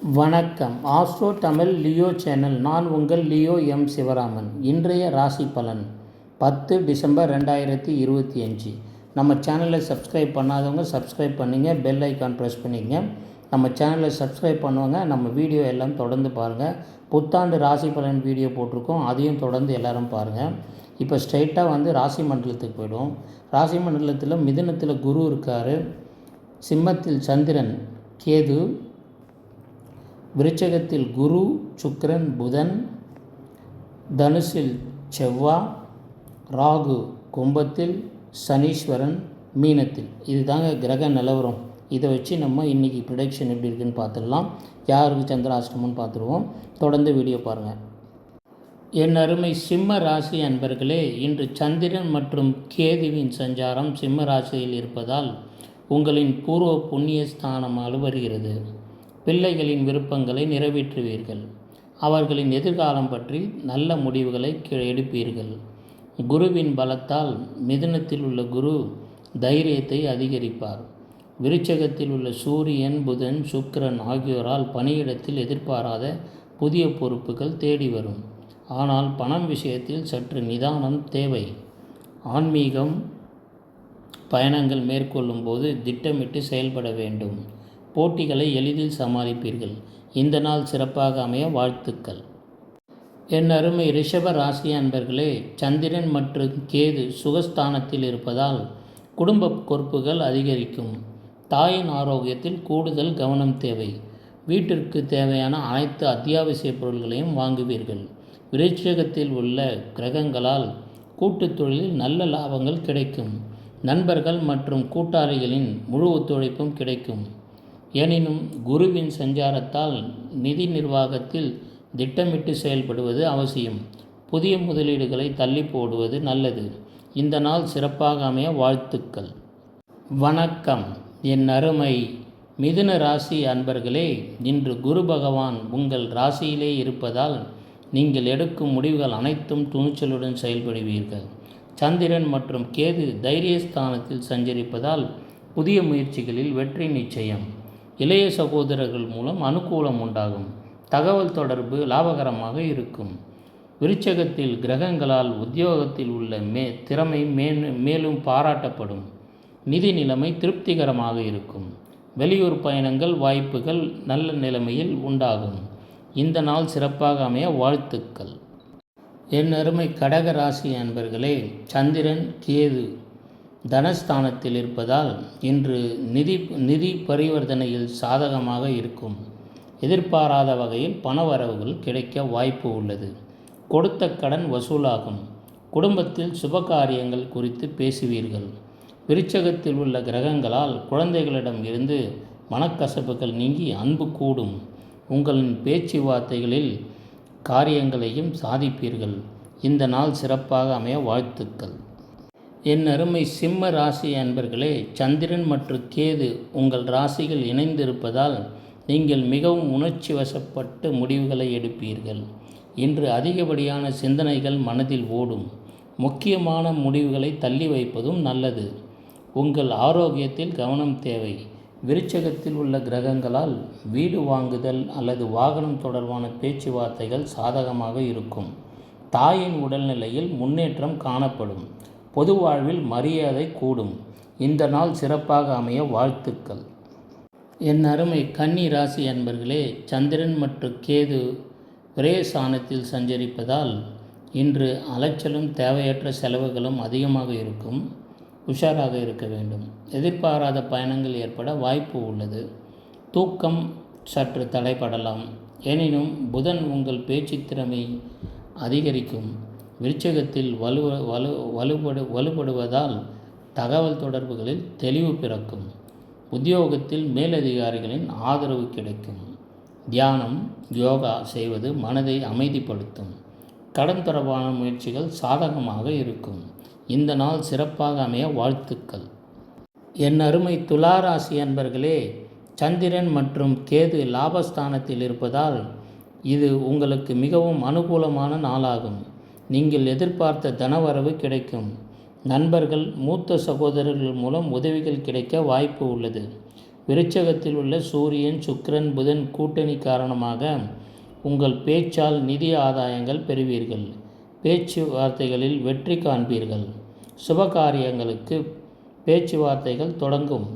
வணக்கம். Astro Tamil Leo channel. நான் உங்கள் லியோ எம் சிவராமன். இன்றைய ராசி பலன் பத்து டிசம்பர் ரெண்டாயிரத்தி இருபத்தி அஞ்சு. நம்ம சேனலை சப்ஸ்கிரைப் பண்ணாதவங்க சப்ஸ்கிரைப் பண்ணிங்க. பெல் ஐக்கான் ப்ரெஸ் பண்ணிங்க நம்ம சேனலை சப்ஸ்கிரைப் பண்ணுவாங்க. நம்ம வீடியோ எல்லாம் தொடர்ந்து பாருங்கள் புத்தாண்டு ராசி பலன் வீடியோ போட்டிருக்கோம். அதையும் தொடர்ந்து எல்லாரும் பாருங்கள் இப்போ ஸ்ட்ரைட்டாக வந்து ராசி மண்டலத்துக்கு போய்டும் ராசி மண்டலத்தில் மிதுனத்தில் குரு இருக்கார். சிம்மத்தில் சந்திரன் கேது விருச்சகத்தில் குரு சுக்கரன் புதன் தனுசில் செவ்வா ராகு கும்பத்தில் சனீஸ்வரன் மீனத்தில். இதுதாங்க கிரக நிலவரம். இதை வச்சு நம்ம இன்றைக்கி ப்ரிடக்ஷன் எப்படி இருக்குன்னு பார்த்துடலாம். யாருக்கு சந்திராஷ்டமம்னு பார்த்துருவோம். தொடர்ந்து வீடியோ பாருங்கள் என் அருமை சிம்ம ராசி அன்பர்களே இன்று சந்திரன் மற்றும் கேதுவின் சஞ்சாரம் சிம்ம ராசியில் இருப்பதால் உங்களின் பூர்வ புண்ணிய ஸ்தானம் அலுவருகிறது. பிள்ளைகளின் விருப்பங்களை நிறைவேற்றுவீர்கள். அவர்களின் எதிர்காலம் பற்றி நல்ல முடிவுகளை எடுப்பீர்கள். குருவின் பலத்தால் மிதுனத்தில் உள்ள குரு தைரியத்தை அதிகரிப்பார். விருச்சகத்தில் உள்ள சூரியன் புதன் சுக்கிரன் ஆகியோரால் பணியிடத்தில் எதிர்பாராத புதிய பொறுப்புகள் தேடி வரும். ஆனால் பணம் விஷயத்தில் சற்று நிதானம் தேவை. ஆன்மீகம் பயணங்கள் மேற்கொள்ளும் போது திட்டமிட்டு செயல்பட வேண்டும். போட்டிகளை எளிதில் சமாளிப்பீர்கள். இந்த நாள் சிறப்பாக அமைய வாழ்த்துக்கள். என் அருமை ரிஷப ராசி அன்பர்களே சந்திரன் மற்றும் கேது சுகஸ்தானத்தில் இருப்பதால் குடும்ப பொறுப்புகள் அதிகரிக்கும். தாயின் ஆரோக்கியத்தில் கூடுதல் கவனம் தேவை. வீட்டிற்கு தேவையான அனைத்து அத்தியாவசிய பொருள்களையும் வாங்குவீர்கள். விருட்சகத்தில் உள்ள கிரகங்களால் கூட்டுத் தொழிலில் நல்ல லாபங்கள் கிடைக்கும். நண்பர்கள் மற்றும் கூட்டாளிகளின் முழு ஒத்துழைப்பும் கிடைக்கும். எனினும் குருவின் சஞ்சாரத்தால் நிதி நிர்வாகத்தில் திட்டமிட்டு செயல்படுவது அவசியம். புதிய முதலீடுகளை தள்ளி போடுவது நல்லது. இந்த நாள் சிறப்பாக அமைய வாழ்த்துக்கள். வணக்கம். என் அருமை மிதுன ராசி அன்பர்களே இன்று குரு பகவான் உங்கள் ராசியிலே இருப்பதால் நீங்கள் எடுக்கும் முடிவுகள் அனைத்தும் துணிச்சலுடன் செயல்படுவீர்கள். சந்திரன் மற்றும் கேது தைரியஸ்தானத்தில் சஞ்சரிப்பதால் புதிய முயற்சிகளில் வெற்றி நிச்சயம். இளைய சகோதரர்கள் மூலம் அனுகூலம் உண்டாகும். தகவல் தொடர்பு லாபகரமாக இருக்கும். விருச்சகத்தில் கிரகங்களால் உத்தியோகத்தில் உள்ள மே திறமை மேலும் பாராட்டப்படும். நிதி நிலைமை திருப்திகரமாக இருக்கும். வெளியூர் பயணங்கள் வாய்ப்புகள் நல்ல நிலைமையில் உண்டாகும். இந்த நாள் சிறப்பாக அமைய வாழ்த்துக்கள். என் அருமை கடக ராசி அன்பர்களே சந்திரன் கேது தனஸ்தானத்தில் இருப்பதால் இன்று நிதி நிதி பரிவர்த்தனையில் சாதகமாக இருக்கும். எதிர்பாராத வகையில் பணவரவுகள் கிடைக்க வாய்ப்பு உள்ளது. கொடுத்த கடன் வசூலாகும். குடும்பத்தில் சுப காரியங்கள் குறித்து பேசுவீர்கள். விருச்சகத்தில் உள்ள கிரகங்களால் குழந்தைகளிடம் இருந்து மனக்கசப்புகள் நீங்கி அன்பு கூடும். உங்களின் பேச்சுவார்த்தைகளில் காரியங்களையும் சாதிப்பீர்கள். இந்த நாள் சிறப்பாக அமைய வாழ்த்துக்கள். என் அருமை சிம்ம ராசி அன்பர்களே சந்திரன் மற்றும் கேது உங்கள் ராசிகள் இணைந்திருப்பதால் நீங்கள் மிகவும் உணர்ச்சி வசப்பட்டு முடிவுகளை எடுப்பீர்கள். இன்று அதிகப்படியான சிந்தனைகள் மனதில் ஓடும். முக்கியமான முடிவுகளை தள்ளி வைப்பதும் நல்லது. உங்கள் ஆரோக்கியத்தில் கவனம் தேவை. விருச்சகத்தில் உள்ள கிரகங்களால் வீடு வாங்குதல் அல்லது வாகனம் தொடர்பான பேச்சுவார்த்தைகள் சாதகமாக இருக்கும். தாயின் உடல்நிலையில் முன்னேற்றம் காணப்படும். பொது வாழ்வில் மரியாதை கூடும். இந்த நாள் சிறப்பாக அமைய வாழ்த்துக்கள். என் அருமை கன்னி ராசி அன்பர்களே சந்திரன் மற்றும் கேது ஒரே சாணத்தில் சஞ்சரிப்பதால் இன்று அலைச்சலும் தேவையற்ற செலவுகளும் அதிகமாக இருக்கும். உஷாராக இருக்க வேண்டும். எதிர்பாராத பயணங்கள் ஏற்பட வாய்ப்பு உள்ளது. தூக்கம் சற்று தடைப்படலாம் எனினும் புதன் உங்கள் பேச்சு திறமை அதிகரிக்கும். விருச்சகத்தில் வலு வலு வலுபடு வலுப்படுவதால் தகவல் தொடர்புகளில் தெளிவு பிறக்கும். உத்தியோகத்தில் மேலதிகாரிகளின் ஆதரவு கிடைக்கும். தியானம் யோகா செய்வது மனதை அமைதிப்படுத்தும். கடன் தொடர்பான முயற்சிகள் சாதகமாக இருக்கும். இந்த நாள் சிறப்பாக அமைய வாழ்த்துக்கள். என் அருமை துளாராசி அன்பர்களே சந்திரன் மற்றும் கேது லாபஸ்தானத்தில் இருப்பதால் இது உங்களுக்கு மிகவும் அனுகூலமான நாளாகும். நீங்கள் எதிர்பார்த்த தனவரவு கிடைக்கும். நண்பர்கள் மூத்த சகோதரர்கள் மூலம் உதவிகள் கிடைக்க வாய்ப்பு உள்ளது. விருச்சகத்தில் உள்ள சூரியன் சுக்கிரன் புதன் கூட்டணி காரணமாக உங்கள் பேச்சால் நிதி ஆதாயங்கள் பெறுவீர்கள். பேச்சுவார்த்தைகளில் வெற்றி காண்பீர்கள். சுபகாரியங்களுக்கு பேச்சுவார்த்தைகள் தொடங்கும்.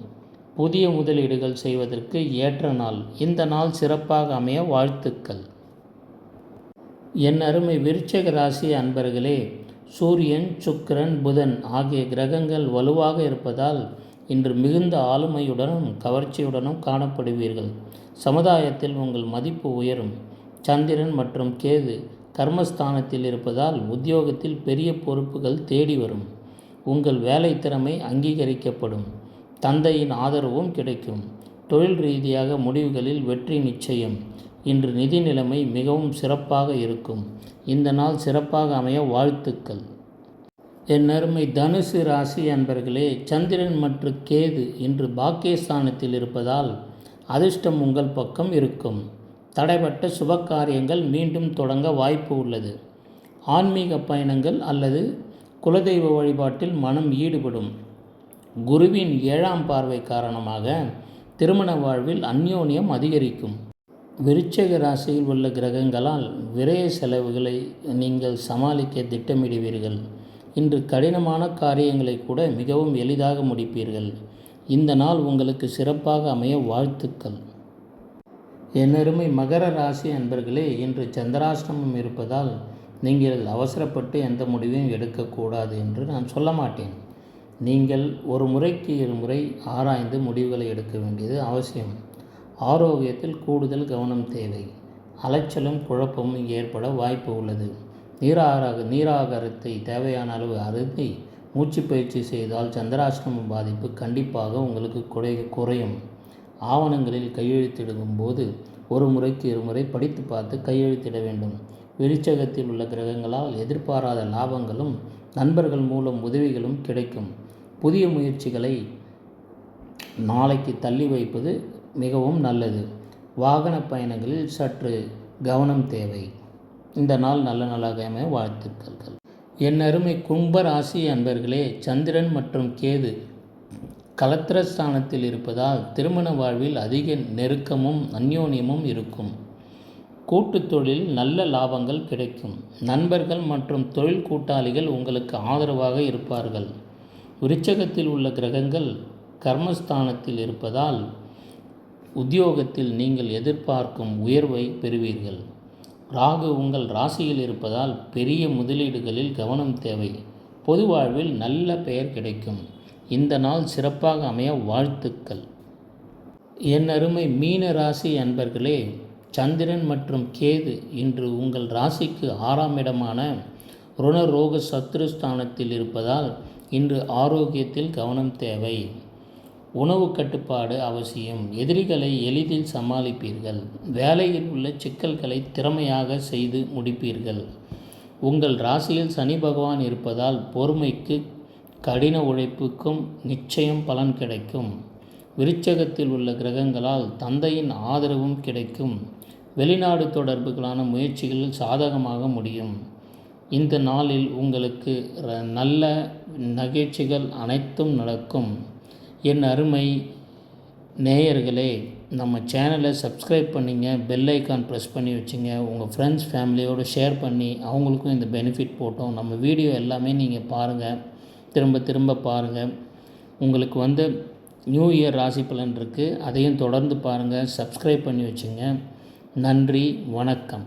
புதிய முதலீடுகள் செய்வதற்கு ஏற்ற நாள். இந்த நாள் சிறப்பாக அமைய வாழ்த்துக்கள். என் அருமை விருச்சக ராசி அன்பர்களே சூரியன் சுக்கிரன் புதன் ஆகிய கிரகங்கள் வலுவாக இருப்பதால் இன்று மிகுந்த ஆளுமையுடனும் கவர்ச்சியுடனும் காணப்படுவீர்கள். சமுதாயத்தில் உங்கள் மதிப்பு உயரும். சந்திரன் மற்றும் கேது கர்மஸ்தானத்தில் இருப்பதால் உத்தியோகத்தில் பெரிய பொறுப்புகள் தேடி வரும். உங்கள் வேலை திறமை அங்கீகரிக்கப்படும். தந்தையின் ஆதரவும் கிடைக்கும். தொழில் ரீதியாக முடிவுகளில் வெற்றி நிச்சயம். இன்று நிதி நிலைமை மிகவும் சிறப்பாக இருக்கும். இந்த நாள் சிறப்பாக அமைய வாழ்த்துக்கள். என் அருமை தனுசு ராசி அன்பர்களே சந்திரன் மற்றும் கேது இன்று பாக்கியஸ்தானத்தில் இருப்பதால் அதிர்ஷ்டம் உங்கள் பக்கம் இருக்கும். தடைப்பட்ட சுபகாரியங்கள் மீண்டும் தொடங்க வாய்ப்பு உள்ளது. ஆன்மீக பயணங்கள் அல்லது குலதெய்வ வழிபாட்டில் மனம் ஈடுபடும். குருவின் ஏழாம் பார்வை காரணமாக திருமண வாழ்வில் அந்யோன்யம் அதிகரிக்கும். விருச்சக ராசியில் உள்ள கிரகங்களால் விரய செலவுகளை நீங்கள் சமாளிக்க திட்டமிடுவீர்கள். இன்று கடினமான காரியங்களை கூட மிகவும் எளிதாக முடிப்பீர்கள். இந்த நாள் உங்களுக்கு சிறப்பாக அமைய வாழ்த்துக்கள். என்னருமை மகர ராசி அன்பர்களே இன்று சந்திராஷ்டமம் இருப்பதால் நீங்கள் அவசரப்பட்டு எந்த முடிவையும் எடுக்கக்கூடாது என்று நான் சொல்ல மாட்டேன். நீங்கள் ஒரு முறைக்கு இருமுறை ஆராய்ந்து முடிவுகளை எடுக்க வேண்டியது அவசியம். ஆரோக்கியத்தில் கூடுதல் கவனம் தேவை. அலைச்சலும் குழப்பமும் ஏற்பட வாய்ப்பு உள்ளது. நீராக நீராகாரத்தை தேவையான அளவு அருந்தி மூச்சு பயிற்சி செய்தால் சந்திராஷ்டம பாதிப்பு கண்டிப்பாக உங்களுக்கு குறை குறையும். ஆவணங்களில் கையெழுத்திடும் போது ஒரு முறைக்கு இருமுறை படித்து பார்த்து கையெழுத்திட வேண்டும். விருச்சகத்தில் உள்ள கிரகங்களால் எதிர்பாராத லாபங்களும் நண்பர்கள் மூலம் உதவிகளும் கிடைக்கும். புதிய முயற்சிகளை நாளைக்கு தள்ளி வைப்பது மிகவும் நல்லது. வாகன பயணங்களில் சற்று கவனம் தேவை. இந்த நாள் நல்ல நாளாக அமைய வாழ்த்துக்கள். என் அருமை கும்ப ராசி அன்பர்களே சந்திரன் மற்றும் கேது கலத்திரஸ்தானத்தில் இருப்பதால் திருமண வாழ்வில் அதிக நெருக்கமும் அந்யோன்யமும் இருக்கும். கூட்டு தொழில் நல்ல லாபங்கள் கிடைக்கும். நண்பர்கள் மற்றும் தொழில் கூட்டாளிகள் உங்களுக்கு ஆதரவாக இருப்பார்கள். விருச்சகத்தில் உள்ள கிரகங்கள் கர்மஸ்தானத்தில் இருப்பதால் உத்தியோகத்தில் நீங்கள் எதிர்பார்க்கும் உயர்வை பெறுவீர்கள். ராகு உங்கள் ராசியில் இருப்பதால் பெரிய முதலீடுகளில் கவனம் தேவை. பொது வாழ்வில் நல்ல பெயர் கிடைக்கும். இந்த நாள் சிறப்பாக அமைய வாழ்த்துக்கள். என் அருமை மீன ராசி அன்பர்களே சந்திரன் மற்றும் கேது இன்று உங்கள் ராசிக்கு ஆறாம் இடமான ருணரோக சத்ருஸ்தானத்தில் இருப்பதால் இன்று ஆரோக்கியத்தில் கவனம் தேவை. உணவு கட்டுப்பாடு அவசியம். எதிரிகளை எளிதில் சமாளிப்பீர்கள். வேலையில் உள்ள சிக்கல்களை திறமையாக செய்து முடிப்பீர்கள். உங்கள் ராசியில் சனி பகவான் இருப்பதால் பொறுமைக்கு கடின உழைப்புக்கும் நிச்சயம் பலன் கிடைக்கும். விருச்சகத்தில் உள்ள கிரகங்களால் தந்தையின் ஆதரவும் கிடைக்கும். வெளிநாடு தொடர்புகளான முயற்சிகளில் சாதகமாக முடியும். இந்த நாளில் உங்களுக்கு நல்ல நிகழ்ச்சிகள் அனைத்தும் நடக்கும். என் அருமை நேயர்களே நம்ம சேனலை சப்ஸ்கிரைப் பண்ணிங்க பெல் ஐக்கான் ப்ரெஸ் பண்ணி வச்சுங்க. உங்கள் ஃப்ரெண்ட்ஸ் ஃபேமிலியோடு ஷேர் பண்ணி அவங்களுக்கும் இந்த பெனிஃபிட் போட்டோம். நம்ம வீடியோ எல்லாமே நீங்கள் பாருங்கள் திரும்ப திரும்ப பாருங்கள் உங்களுக்கு வந்து நியூ இயர் ராசி பலன் இருக்குது அதையும் தொடர்ந்து பாருங்கள் சப்ஸ்கிரைப் பண்ணி வச்சுங்க. நன்றி வணக்கம்.